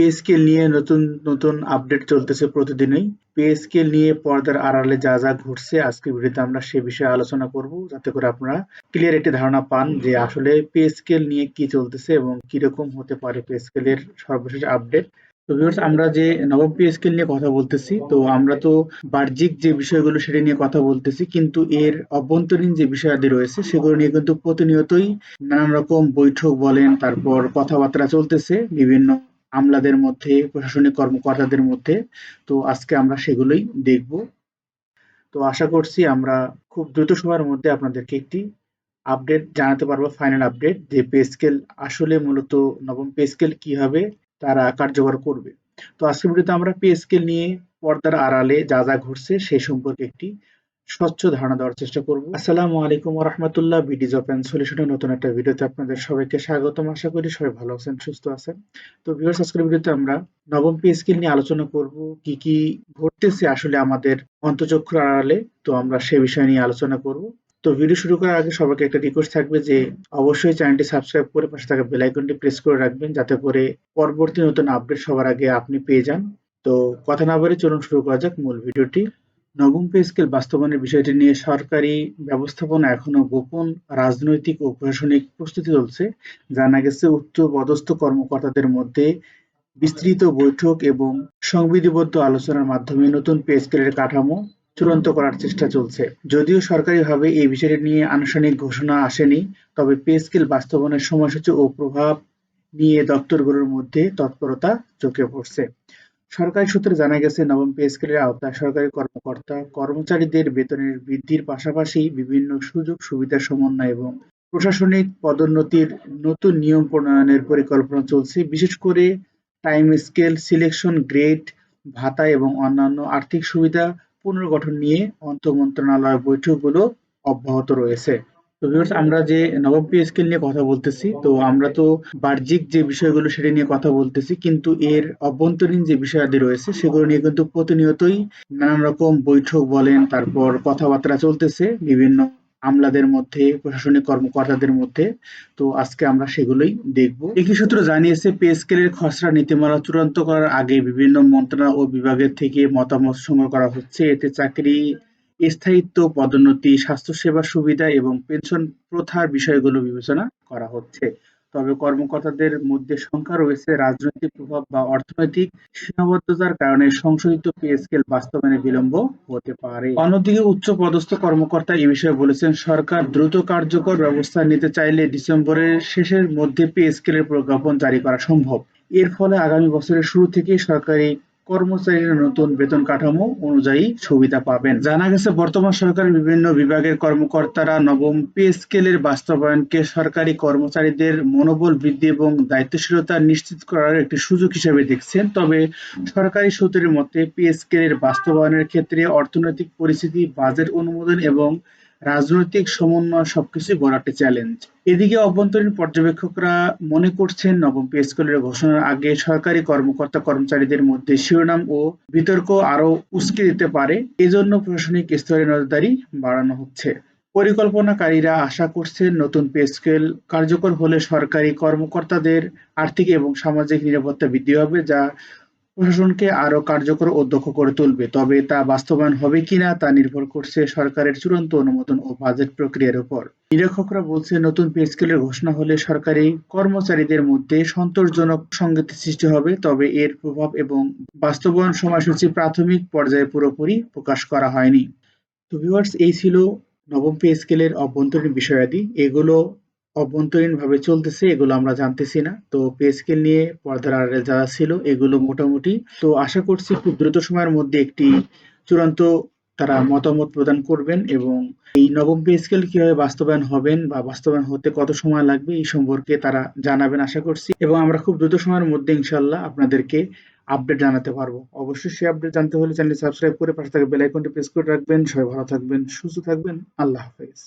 Pay scale নিয়ে নতুন নতুন আপডেট চলতেছে প্রতিদিনই। পে স্কেল নিয়ে পর্দার আড়ালে যা যা ঘটছে আজকের ভিডিওতে আমরা সে বিষয়ে আলোচনা করব। যাতে করে আপনারা ক্লিয়ার একটি ধারণা পান যে আসলে পে স্কেল নিয়ে কি চলতেছে এবং কীরকম হতে পারে পে স্কেলের সর্বশেষ আপডেট তো ভিউয়ার্স আমরা যে নবম পে স্কেল নিয়ে কথা বলতেছি, তো আমরা তো বাহ্যিক যে বিষয়গুলো সেটা নিয়ে কথা বলতেছি, কিন্তু এর অভ্যন্তরীণ যে বিষয়াদি রয়েছে, সেগুলো নিয়ে কিন্তু প্রতিনিয়তই নানান রকম বৈঠক বলেন, তারপর কথাবার্তা চলতেছে, বিভিন্ন আমলাদের মধ্যে, প্রশাসনিক কর্মকর্তাদের মধ্যে। তো আজকে আমরা সেগুলোই দেখব। তো আশা করছি আমরা খুব দ্রুত সময়ের মধ্যে আপনাদেরকে একটি আপডেট জানাতে পারব ফাইনাল আপডেট যে পে স্কেল আসলে মূলত নবম পে স্কেল কীভাবে তারা কার্যকর করবে। তো আজকের ভিডিওতে আমরা পে স্কেল নিয়ে পর্দার আড়ালে যা যা ঘটছে সেই সম্পর্কে একটি স্বচ্ছ ধারণা দেওয়ার চেষ্টা করব। আসসালামু আলাইকুম রহমতুল্লাহ বিডি জব অ্যান্ড সলিউশনের নতুন একটা ভিডিওতে আপনাদের সবাইকে স্বাগতম। আশা করি সবাই ভালো আছেন, সুস্থ আছেন। তো ভিউয়ার্স আজকের ভিডিওতে আমরা নবম পে স্কেল নিয়ে আলোচনা করব। কি কি ঘটতেছে আসলে আমাদের অন্তচক্ষুর আড়ালে? তো আমরা সে বিষয় নিয়ে আলোচনা করব। তো ভিডিও শুরু করার আগে সবাইকে একটা রিকোয়েস্ট থাকবে যে অবশ্যই চ্যানেলটি সাবস্ক্রাইব করে পাশে থাকা বেল আইকনটি প্রেস করে রাখবেন, যাতে করে পরবর্তী নতুন আপডেট সবার আগে আপনি পেয়ে যান। তো কথা না বলে চলুন শুরু করা যাক মূল ভিডিওটি। নবম পে স্কেল বাস্তবায়নের বিষয়টি নিয়ে সরকারি ব্যবস্থাপনা এখনও গোপন রাজনৈতিক ও প্রশাসনিক প্রস্তুতি চলছে। জানা গেছে, উচ্চ পদস্থ কর্মকর্তাদের মধ্যে বিস্তৃত বৈঠক এবং সংবিধিবদ্ধ আলোচনার মাধ্যমে নতুন পে স্কেলের কাঠামো চূড়ান্ত করার চেষ্টা চলছে। যদিও সরকারিভাবে এই বিষয়টি নিয়ে আনুষ্ঠানিক ঘোষণা আসেনি, তবে পে স্কেল বাস্তবায়নের সময়সূচি ও প্রভাব নিয়ে দপ্তরগুলোর মধ্যে তৎপরতা চোখে পড়ছে। সরকারি সূত্রে জানা গেছে, নবম পে স্কেলের আওতায় সরকারি কর্মকর্তা কর্মচারীদের বেতনের বৃদ্ধির পাশাপাশি বিভিন্ন সুযোগ সুবিধা সমন্বয় এবং প্রশাসনিক পদোন্নতির নতুন নিয়ম প্রণয়নের পরিকল্পনা চলছে। বিশেষ করে টাইম স্কেল, সিলেকশন গ্রেড, ভাতা এবং অন্যান্য আর্থিক সুবিধা পুনর্গঠন নিয়ে অন্তর্মন্ত্রণালয় বৈঠকগুলো অব্যাহত রয়েছে। তো ভিউয়ার্স আমরা যে নবম পে স্কেল নিয়ে কথা বলতেছি, তো আমরা তো বাহ্যিক যে বিষয়গুলো সেটা নিয়ে কথা বলতেছি, কিন্তু এর অভ্যন্তরীণ যে বিষয়াদি রয়েছে, সেগুলো নিয়ে কিন্তু প্রতিনিয়তই নানান রকম বৈঠক বলেন, তারপর কথাবার্তা চলতেছে, বিভিন্ন আমলাদের মধ্যে, প্রশাসনিক কর্মকর্তাদের মধ্যে, তো আজকে আমরা সেগুলোই দেখব। একই সূত্র জানিয়েছে, পে স্কেলের খসড়া নীতিমালা চূড়ান্ত করার আগে বিভিন্ন মন্ত্রণালয় ও বিভাগের থেকে মতামত সংগ্রহ করা হচ্ছে, এতে চাকরি স্থায়িত্ব, পদোন্নতি, স্বাস্থ্যসেবা সুবিধা এবং পেনশন প্রথার বিষয়গুলো বিবেচনা করা হচ্ছে। তবে কর্মকর্তাদের মধ্যে সংখ্যা রয়েছে রাজনৈতিক প্রভাব বা অর্থনৈতিক সীমাবদ্ধতার কারণে সংশোধিত পে স্কেল বাস্তবায়নে বিলম্ব হতে পারে। অন্যদিকে উচ্চ পদস্থ কর্মকর্তা এ বিষয়ে বলেছেন, সরকার দ্রুত কার্যকর ব্যবস্থা নিতে চাইলে ডিসেম্বরের শেষের মধ্যে পে স্কেলের প্রজ্ঞাপন জারি করা সম্ভব। এর ফলে আগামী বছরের শুরু থেকেই সরকারি কর্মচারীরা নতুন বেতন কাঠামো অনুযায়ী সুবিধা পাবেন। জানা গেছে, বর্তমান সরকারের বিভিন্ন বিভাগের কর্মকর্তারা নবম পে স্কেলের বাস্তবায়নকে সরকারি কর্মচারীদের মনোবল বৃদ্ধি এবং দায়িত্বশীলতা নিশ্চিত করার একটি সুযোগ হিসেবে দেখছেন। তবে সরকারি সূত্রের মতে, পে স্কেলের বাস্তবায়নের ক্ষেত্রে অর্থনৈতিক পরিস্থিতি, বাজেট অনুমোদন এবং রাজনৈতিক সমন্বয় সবকিছুই বড় একটা চ্যালেঞ্জ এদিকে অভ্যন্তরীণ পর্যবেক্ষকরা মনে করছেন নবম পে স্কেলের ঘোষণার আগে সরকারি কর্মকর্তা কর্মচারীদের মধ্যে শিরোনাম ও বিতর্ক আরও উস্কে দিতে পারে। এজন্য প্রশাসনিক স্তরে নজরদারি বাড়ানো হচ্ছে। পরিকল্পনাকারীরা আশা করছেন নতুন পে স্কেল কার্যকর হলে সরকারি কর্মকর্তাদের আর্থিক এবং সামাজিক নিরাপত্তা বৃদ্ধি হবে, যা প্রশাসনকে আরও কার্যকর ও দক্ষ করে তুলবে। তবে তা বাস্তবায়ন হবে কিনা তা নির্ভর করছে সরকারের চূড়ান্ত অনুমোদন ও বাজেট প্রক্রিয়ার উপর। নিরীক্ষকরা বলছে, নতুন পে স্কেলের ঘোষণা হলে সরকারি কর্মচারীদের মধ্যে সন্তোষজনক সংগতি সৃষ্টি হবে। তবে এর প্রভাব এবং বাস্তবায়ন সময়সূচি প্রাথমিক পর্যায়ে পুরোপুরি প্রকাশ করা হয়নি। তো ভিউয়ার্স এই ছিল নবম পে স্কেলের অভ্যন্তরীণ বিষয়াদি। এগুলো অভ্যন্তরীণভাবে চলতেছে, এগুলো আমরা জানতেছি না। তো পে স্কেল নিয়ে পর্দার আড়ালে যারা ছিল, এগুলো মোটামুটি। তো আশা করছি খুব দ্রুত সময়ের মধ্যে একটি চূড়ান্ত তারা মতামত প্রদান করবেন এবং এই নবম পে স্কেল কীভাবে বাস্তবায়ন হবেন বা বাস্তবায়ন হতে কত সময় লাগবে, এই সম্পর্কে তারা জানাবেন আশা করছি। এবং আমরা খুব দ্রুত সময়ের মধ্যে ইনশাল্লাহ আপনাদেরকে আপডেট জানাতে পারব। অবশ্যই সেই আপডেট জানতে হলে চ্যানেল সাবস্ক্রাইব করে পাশে থাকা বেল আইকনটি প্রেস করে রাখবেন। সবাই ভালো থাকবেন, সুস্থ থাকবেন। আল্লাহ হাফেজ।